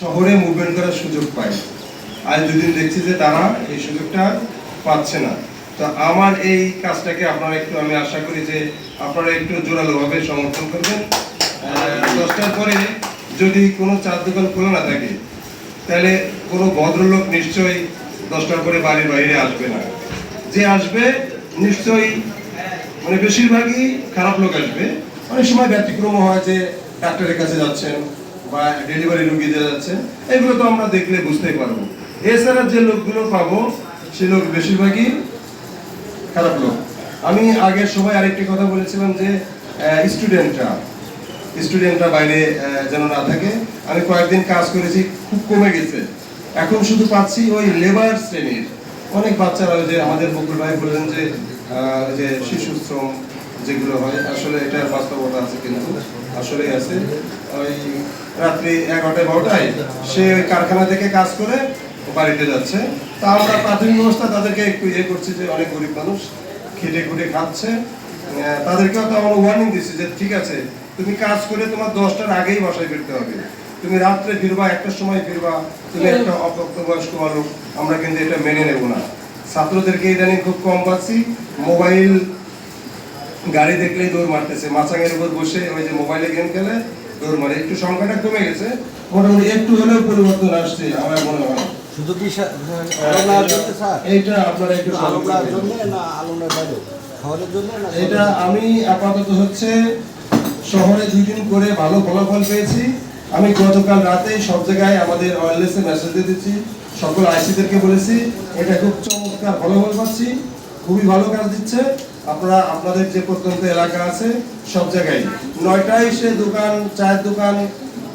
শহরে মুভমেন্ট করার সুযোগ পায়। আজ দুদিন দেখছি যে তারা এই সুযোগটা পাচ্ছে না। তো আমার এই কাজটাকে আপনারা একটু, আমি আশা করি যে আপনারা একটু জোরালোভাবে সমর্থন করবেন। দশটার পরে যদি কোনো চার দোকান খোলা না থাকে, তাহলে কোনো ভদ্রলোক নিশ্চয়ই দশটার পরে বাড়ির বাইরে আসবে না। যে আসবে, নিশ্চয়ই মানে বেশিরভাগই খারাপ লোক আসবে। অনেক সময় ব্যতিক্রম হয় যে ডাক্তারের কাছে যাচ্ছেন বা ডেলিভারি রুগীতে যাচ্ছেন এগুলো তো আমরা দেখলে বুঝতেই পারব। এছাড়া যে লোকগুলো পাবো, সে লোক বেশিরভাগই খারাপ লোক। আমি আগের সময় আরেকটি কথা বলেছিলাম যে স্টুডেন্টরা স্টুডেন্টরা বাইরে যেন না থাকে। আমি কয়েকদিন কাজ করেছি, খুব কমে গেছে। এখন শুধু পাচ্ছি ওই লেবার শ্রেণির। অনেক বাচ্চারা যে আমাদের বকুল ভাই বললেন যে যে শিশু শ্রম যেগুলো হয়, আসলে এটার বাস্তবতা আছে কিন্তু আসলেই আছে। ওই রাত্রি এগারোটায় বারোটায় সে কারখানা থেকে কাজ করে বাড়িতে যাচ্ছে। তা আমরা প্রাথমিক অবস্থা তাদেরকে একটু ইয়ে করছি যে অনেক গরিব মানুষ খেটে খুটে খাচ্ছে। তাদেরকেও তো আমরা ওয়ার্নিং দিচ্ছি যে ঠিক আছে তুমি কাজ করে তোমার দশটার আগেই বাসায় ফিরতে হবে। তুমি রাত্রে ফিরবা একটার সময় ফিরবা তুমি একটা অপ্রাপ্তবয়স্ক মানুষ আমরা কিন্তু এটা মেনে নেব না। ছাত্রদেরকে ইদানিং খুব কম পাচ্ছি। মোবাইল গাড়ি দেখলেই দৌড় মারতেছে। মাচাঙের উপর বসে ওই যে মোবাইলে গেম খেলে দৌড় মারে। একটু সংখ্যাটা কমে গেছে। মোটামুটি একটু হলেও পরিবর্তন আসছে আমার মনে হয়। শুধু কি এইটা আপনারা একটু। না আলমনার বাইরে? জন্য না এটা আমি আপাতত হচ্ছে শহরে দুই দিন করে ভালো ফলাফল পেয়েছি। আমি গতকাল রাতেই সব জায়গায় আমাদের ওয়ারলেসে মেসেজ দিয়ে দিচ্ছি। সকল আইসিদেরকে বলেছি এটা খুব চমৎকার ফলাফল পাচ্ছি। খুবই ভালো কাজ দিচ্ছে। আপনারা, আপনাদের যে প্রত্যন্ত এলাকা আছে, সব জায়গায়। নয়টায় সে দোকান, চায়ের দোকান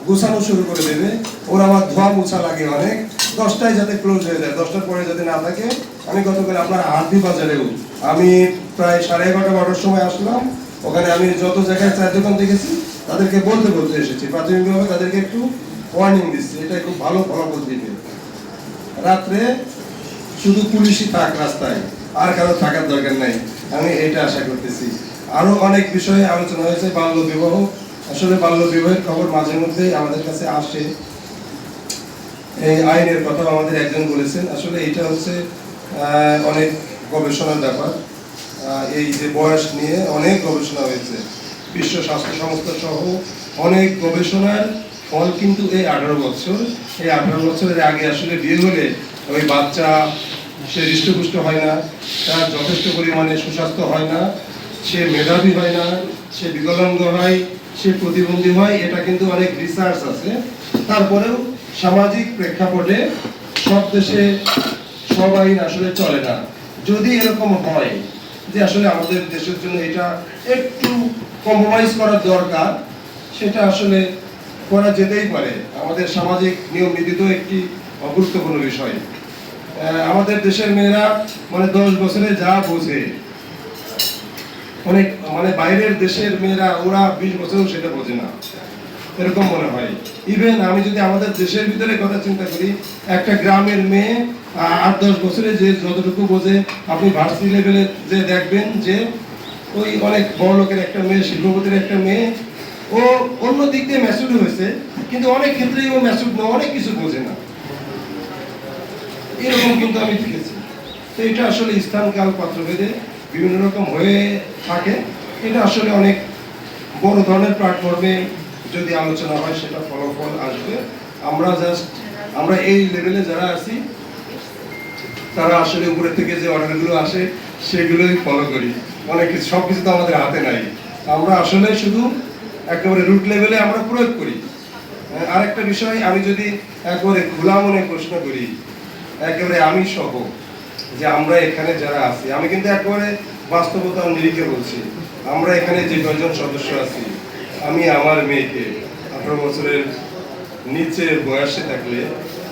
গোছানো শুরু করে দেবে। ওর আমার ধোয়া মোছা লাগে অনেক। দশটায় যাতে ক্লোজ হয়ে যায়, দশটার পরে যাতে না থাকে। আমি গতকাল আপনার হাতি বাজারেও, আমি প্রায় সাড়ে এগারোটা, বারোটার সময় আসলাম। ওখানে আমি যত জায়গায় চায়ের দোকান দেখেছি, তাদেরকে বলতে বলতে এসেছি। প্রাথমিকভাবে তাদেরকে একটু ওয়ার্নিং দিচ্ছি এটা খুব ভালো ফলাফল দিবে। রাত্রে শুধু পুলিশই থাক রাস্তায়, আর কারও থাকার দরকার নাই। আমি এটা আশা করতেছি। আরও অনেক বিষয়ে আলোচনা হয়েছে, বাল্য বিবাহ। আসলে বাল্য বিবাহের খবর মাঝে মধ্যে আমাদের কাছে আসে। এই আইনের কথা আমাদের একজন বলেছেন। আসলে এটা হচ্ছে অনেক গবেষণার ব্যাপার। এই যে বয়স নিয়ে অনেক গবেষণা হয়েছে। বিশ্ব স্বাস্থ্য সংস্থা সহ অনেক গবেষণার ফল কিন্তু এই আঠারো বছর। এই আঠারো বছরের আগে আসলে বিয়ে হলে ওই বাচ্চা সে হৃষ্টপুষ্ট হয় না, তার যথেষ্ট পরিমাণে সুস্বাস্থ্য হয় না, সে মেধাবী হয় না, সে বিকলাঙ্গ হয়, সে প্রতিবন্ধী হয়, এটা কিন্তু অনেক রিসার্চ আছে। তারপরেও সামাজিক প্রেক্ষাপটে সব দেশে সব আইন আসলে চলে না। যদি এরকম হয় যে আসলে আমাদের দেশের জন্য এটা একটু কম্প্রোমাইজ করার দরকার, সেটা আসলে করা যেতেই পারে। আমাদের সামাজিক নিয়ম নীতি তো একটি গুরুত্বপূর্ণ বিষয়। আমাদের দেশের মেয়েরা মানে দশ বছরে যা বোঝে। অনেক মানে বাইরের দেশের মেয়েরা, ওরা বিশ বছরেও সেটা বোঝে না। এরকম মনে হয়। ইভেন আমি যদি আমাদের দেশের ভিতরে কথা চিন্তা করি, একটা গ্রামের মেয়ে আট, দশ বছরে যে যতটুকু বোঝে, আপনি ভার্সিটি লেভেলে যে দেখবেন যে ওই অনেক বড় লোকের একটা মেয়ে, শিল্পপতির একটা মেয়ে, ও অন্য দিক দিয়ে ম্যাচুর হয়েছে, কিন্তু অনেক ক্ষেত্রেই ও ম্যাচুর না অনেক কিছু বোঝে না। এরকম কিন্তু আমি দেখেছি। তো এটা আসলে স্থান কাল পাত্রভেদে বিভিন্ন রকম হয়ে থাকে। এটা আসলে অনেক বড় ধরনের প্ল্যাটফর্মে যদি আলোচনা হয় সেটা ফলাফল আসবে। আমরা জাস্ট আমরা এই লেভেলে যারা আছি তারা আসলে উপরের থেকে যে অর্ডারগুলো আসে সেগুলোই ফলো করি। অনেক কিছু সব কিছু তো আমাদের হাতে নাই। আমরা আসলে শুধু একেবারে রুট লেভেলে আমরা প্রয়োগ করি। আহ, আরেকটা বিষয় আমি যদি একবারে খোলা মনে প্রশ্ন করি একেবারে আমি সহ যে আমরা এখানে যারা আছি, আমি কিন্তু একেবারে বাস্তবতা নিরিখে বলছি। আমরা এখানে যে কয়জন সদস্য আছি, আমি আমার মেয়েকে আঠারো বছরের নিচে বয়সে থাকলে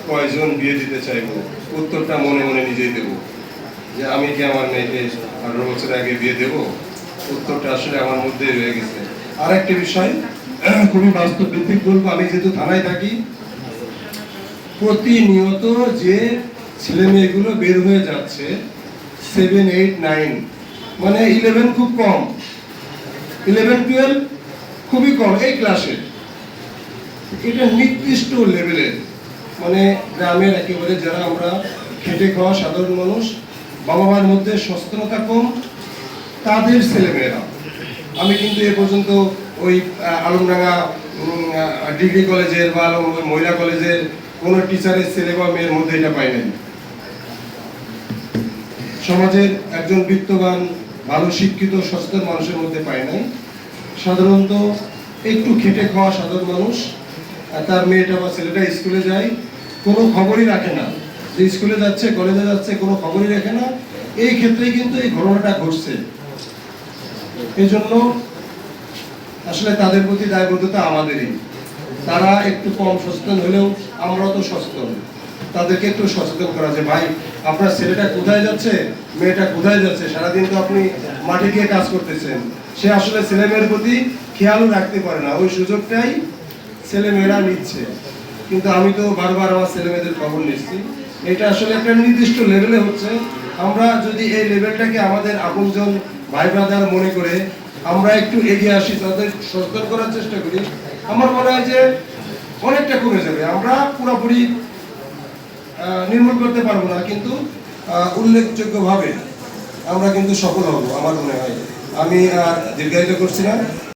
কয়জন বিয়ে দিতে চাইব? উত্তরটা মনে মনে নিজেই দেব। যে আমি কি আমার মেয়েকে আঠারো বছর আগে বিয়ে দেব? উত্তরটা আসলে আমার মধ্যেই রয়ে গেছে। আর একটা বিষয়, খুবই বাস্তব ভিত্তিক বলব, আমি যেহেতু থানায় থাকি, প্রতিনিয়ত যে ছেলে মেয়েগুলো বের হয়ে যাচ্ছে সেভেন এইট নাইন মানে ইলেভেন খুব কম। ইলেভেন টুয়েলভ খুবই কম এই ক্লাসে এটা নির্দিষ্ট লেভেলের মানে গ্রামের একেবারে যারা আমরা খেটে খাওয়া সাধারণ মানুষ বাবা মার মধ্যে সচেতনতা কম, তাদের ছেলেমেয়েরা। আমি কিন্তু এ পর্যন্ত ওই আলমডাঙ্গা ডিগ্রি কলেজের বা মহিলা কলেজের কোনো টিচারের ছেলে বা মেয়ের মধ্যে এটা পাই নাই। সমাজের একজন বিত্তবান, ভালো শিক্ষিত, সচেতন মানুষের মধ্যে পাই নাই। সাধারণত একটু খেটে খাওয়া সাধারণ মানুষ তার মেয়েটা বা ছেলেটা স্কুলে যায়, কোনো খবরই রাখে না। যে স্কুলে যাচ্ছে, কলেজে যাচ্ছে, কোনো খবরই রাখে না। এই ক্ষেত্রেই কিন্তু এই ঘটনাটা ঘটছে। এই জন্য আসলে তাদের প্রতি দায়বদ্ধতা আমাদেরই। তারা একটু কম সচেতন হলেও আমরাও তো সচেতন। তাদেরকে একটু সচেতন করা যে, ভাই, আপনার ছেলেটা কোথায় যাচ্ছে? মেয়েটা কোথায় যাচ্ছে? সারাদিন তো আপনি মাঠে গিয়ে কাজ করতেছেন। সে আসলে ছেলে মেয়ের প্রতি খেয়ালও রাখতে পারে না। ওই সুযোগটাই ছেলে মেয়েরা নিচ্ছে। কিন্তু আমি তো বারবার আমার ছেলে মেয়েদের খবর নিচ্ছি। এটা আসলে একটা নির্দিষ্ট লেভেলে হচ্ছে। আমরা যদি এই লেভেলটাকে আমাদের আপনজন ভাই ব্রাদার মনে করে আমরা একটু এগিয়ে আসি, তাদের সচেতন করার চেষ্টা করি, আমার মনে হয় যে অনেকটা কমে যাবে। আমরা পুরোপুরি নির্মূল করতে পারব না, কিন্তু উল্লেখযোগ্যভাবে আমরা কিন্তু সফল হব, আমার মনে হয়। আমি আর দীর্ঘায়িত করছি না।